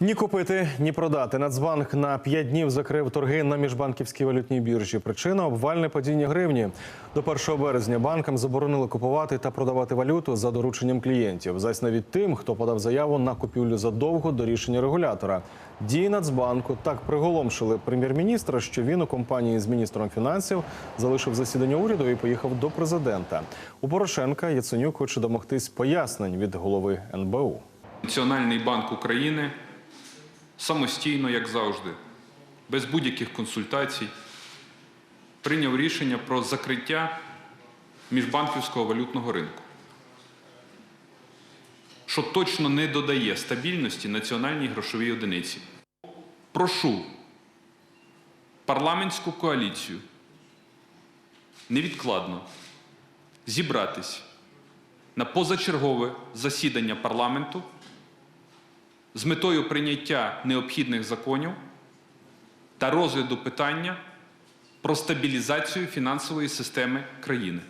Ні купити, ні продати. Нацбанк на 5 днів закрив торги на міжбанківській валютній біржі. Причина обвальне падіння гривні. До 1 березня банкам заборонили купувати та продавати валюту за дорученням клієнтів. Зась навіть тим, хто подав заяву на купівлю задовго до рішення регулятора. Дії Нацбанку так приголомшили прем'єр-міністра, що він у компанії з міністром фінансів залишив засідання уряду і поїхав до президента. У Порошенка Яценюк хоче домогтись пояснень від голови НБУ. Національний банк України самостійно, як завжди, без будь-яких консультацій, прийняв рішення про закриття міжбанківського валютного ринку, що точно не додає стабільності національній грошовій одиниці. Прошу парламентську коаліцію невідкладно зібратись на позачергове засідання парламенту з метою прийняття необхідних законів та розгляду питання про стабілізацію фінансової системи країни.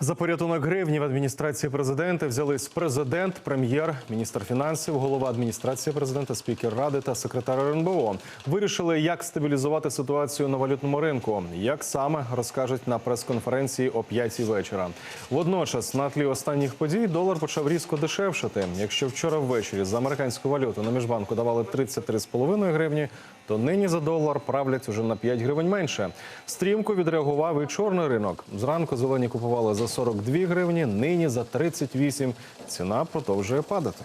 За порятунок гривні в адміністрації президента взялись президент, прем'єр, міністр фінансів, голова адміністрації президента, спікер ради та секретар РНБО. Вирішили, як стабілізувати ситуацію на валютному ринку. Як саме розкажуть на прес-конференції о 5 вечора. Водночас, на тлі останніх подій, долар почав різко дешевшати. Якщо вчора ввечері за американську валюту на міжбанку давали 33,5 гривні, то нині за долар правлять уже на 5 гривень менше. Стрімко відреагував і чорний ринок. Зранку зелені купували за 42 гривні, нині за 38. Ціна продовжує падати.